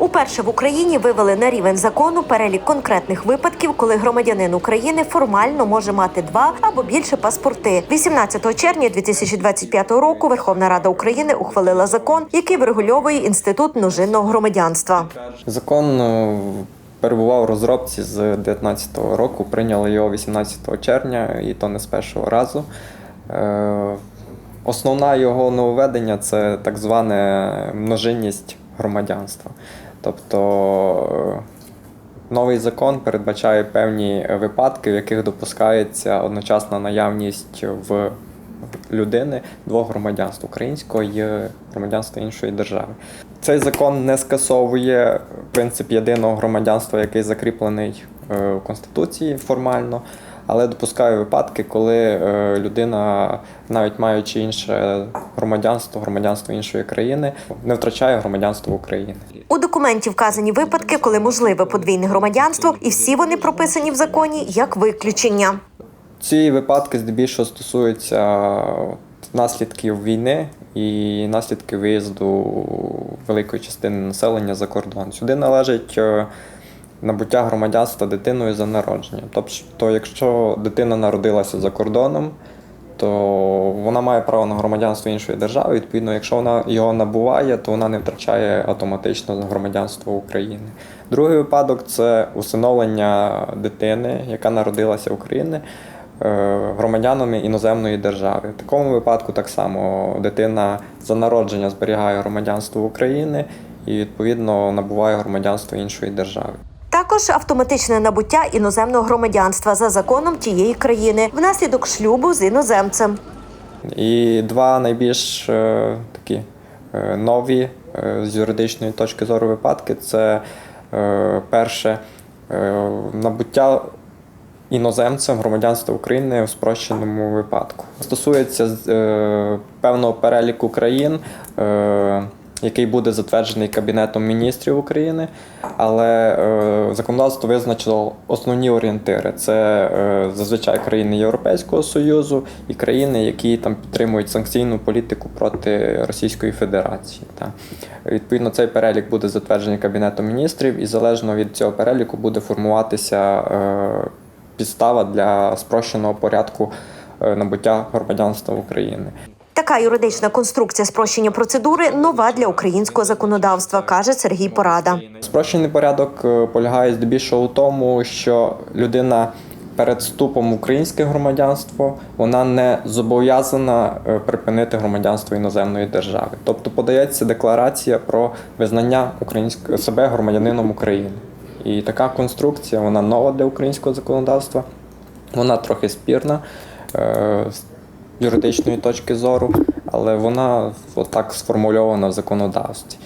Уперше в Україні вивели на рівень закону перелік конкретних випадків, коли громадянин України формально може мати два або більше паспорти. 18 червня 2025 року Верховна Рада України ухвалила закон, який врегульовує інститут множинного громадянства. Закон е, перебував у розробці з 2019 року. Прийняли його 18 червня, і то не з першого разу. Е, Основна його нововведення це так зване множинність громадянства. Тобто е, новий закон передбачає певні випадки, в яких допускається одночасна наявність в людини двох громадянств українського і громадянства іншої держави. Цей закон не скасовує принцип єдиного громадянства, який закріплений е, в Конституції формально, але допускає випадки, коли е, людина, навіть маючи інше громадянство, громадянство іншої країни, не втрачає громадянство України. У документі вказані випадки, коли можливе подвійне громадянство, і всі вони прописані в законі як виключення. Ці випадки здебільшого стосуються наслідків війни і наслідків виїзду великої частини населення за кордон. Сюди належить е, набуття громадянства дитиною за народженням. Тобто, якщо дитина народилася за кордоном, то вона має право на громадянство іншої держави. Відповідно, якщо вона його набуває, то вона не втрачає автоматично громадянство України. Другий випадок це усиновлення дитини, яка народилася в Україні, е, громадянами іноземної держави. В такому випадку так само дитина за народження зберігає громадянство України і відповідно набуває громадянство іншої держави. Також автоматичне набуття іноземного громадянства за законом тієї країни внаслідок шлюбу з іноземцем. І два найбільш е, такі е, нові е, з юридичної точки зору випадки це е, перше е, набуття іноземцем громадянства України в спрощеному випадку. Стосується е, певного переліку країн. Е, який буде затверджений Кабінетом міністрів України, але е, законодавство визначило основні орієнтири: це е, зазвичай країни Європейського Союзу і країни, які там підтримують санкційну політику проти Російської Федерації. Та. Відповідно, цей перелік буде затверджений Кабінетом міністрів, і залежно від цього переліку буде формуватися е, підстава для спрощеного порядку е, набуття громадянства України. Така юридична конструкція спрощення процедури нова для українського законодавства, каже Сергій Порада. Спрощений порядок е, полягає здебільшого у тому, що людина перед вступом в українське громадянство вона не зобов'язана е, припинити громадянство іноземної держави. Тобто подається декларація про визнання українського себе громадянином України. І така конструкція вона нова для українського законодавства, вона трохи спірна е, юридичної точки зору, але вона отак сформульована в законодавстві.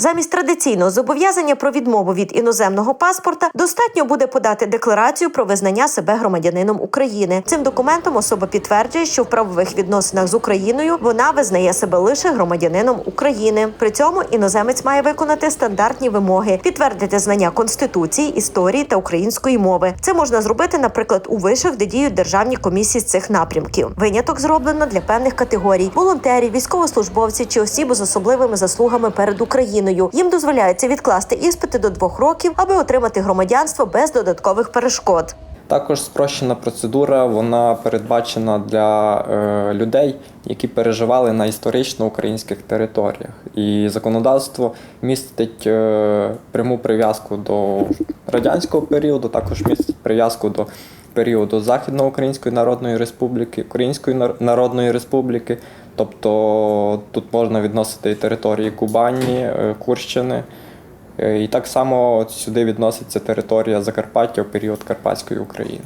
Замість традиційного зобов'язання про відмову від іноземного паспорта достатньо буде подати декларацію про визнання себе громадянином України. Цим документом особа підтверджує, що в правових відносинах з Україною вона визнає себе лише громадянином України. При цьому іноземець має виконати стандартні вимоги, підтвердити знання конституції, історії та української мови. Це можна зробити, наприклад, у вишах, де діють державні комісії з цих напрямків. Виняток зроблено для певних категорій: волонтерів, військовослужбовців чи осіб з особливими заслугами перед Україною. Їм дозволяється відкласти іспити до двох років, аби отримати громадянство без додаткових перешкод. Також спрощена процедура вона передбачена для е, людей, які переживали на історично українських територіях. І законодавство містить е, пряму прив'язку до радянського періоду, також містить прив'язку до періоду Західноукраїнської Народної Республіки, Української Нар- Народної Республіки. Тобто тут можна відносити і території Кубані, е, Курщини. Е, І так само сюди відноситься територія Закарпаття в період Карпатської України.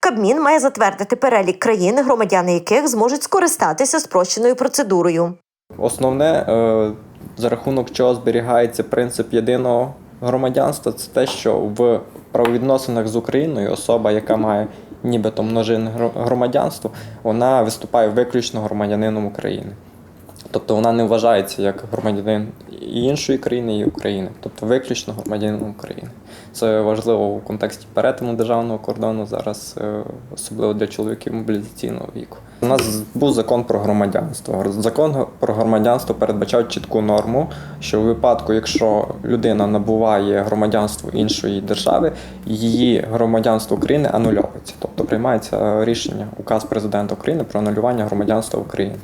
Кабмін має затвердити перелік країн, громадяни яких зможуть скористатися спрощеною процедурою. Основне, е, за рахунок чого зберігається принцип єдиного громадянства, це те, що в правовідносинах з Україною особа, яка має нібито множин громадянства, вона виступає виключно громадянином України. Тобто вона не вважається як громадянин і іншої країни, і України, тобто виключно громадянин України. Це важливо у контексті перетину державного кордону зараз, е, особливо для чоловіків мобілізаційного віку. У нас був закон про громадянство. Закон про громадянство передбачав чітку норму, що у випадку, якщо людина набуває громадянство іншої держави, її громадянство України анульовується, тобто приймається рішення указ президента України про анулювання громадянства України.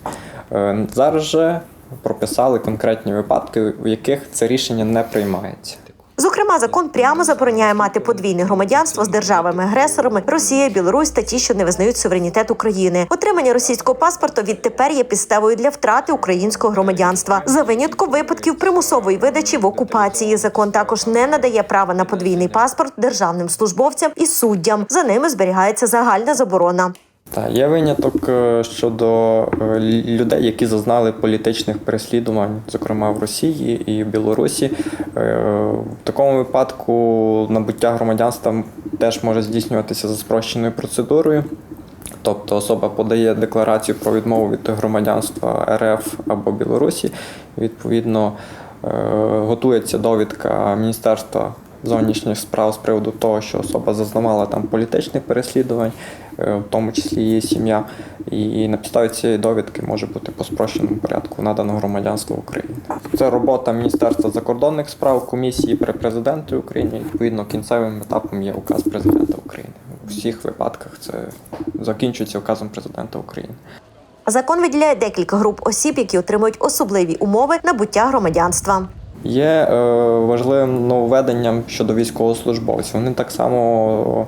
Е, Зараз же прописали конкретні випадки, у яких це рішення не приймається. Зокрема, закон прямо забороняє мати подвійне громадянство з державами-агресорами Росія, Білорусь та ті, що не визнають суверенітет України. Отримання російського паспорту відтепер є підставою для втрати українського громадянства. За винятком випадків примусової видачі в окупації. Закон також не надає права на подвійний паспорт державним службовцям і суддям. За ними зберігається загальна заборона. Та є виняток е, щодо е, людей, які зазнали політичних переслідувань, зокрема в Росії і в Білорусі. Е, В такому випадку набуття громадянства теж може здійснюватися за спрощеною процедурою. Тобто особа подає декларацію про відмову від громадянства РФ або Білорусі. Відповідно, готується довідка Міністерства зовнішніх справ з приводу того, що особа зазнавала там політичних переслідувань, е, в тому числі її сім'я. І на підставі цієї довідки може бути по спрощеному порядку надано громадянство України. Це робота Міністерства закордонних справ, комісії при президенті України. Відповідно, кінцевим етапом є указ президента України. У всіх випадках це закінчується указом президента України. Закон виділяє декілька груп осіб, які отримують особливі умови набуття громадянства. Є е, важливим нововведенням щодо військовослужбовців. Вони так само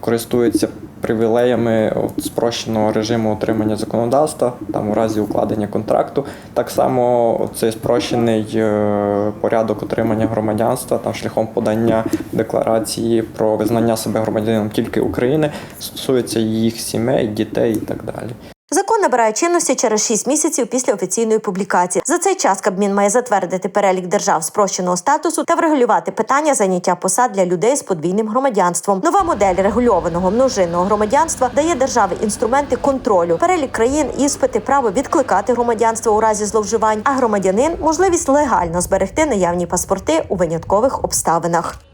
користуються привілеями спрощеного режиму отримання законодавства, там у разі укладення контракту. Так само цей спрощений е, порядок отримання громадянства там шляхом подання декларації про визнання себе громадянином тільки України стосується їх сімей, дітей і так далі. Набирає чинності через 6 місяців після офіційної публікації. За цей час Кабмін має затвердити перелік держав спрощеного статусу та врегулювати питання заняття посад для людей з подвійним громадянством. Нова модель регульованого множинного громадянства дає державі інструменти контролю, перелік країн, іспити, право відкликати громадянство у разі зловживань, а громадянин можливість легально зберегти наявні паспорти у виняткових обставинах.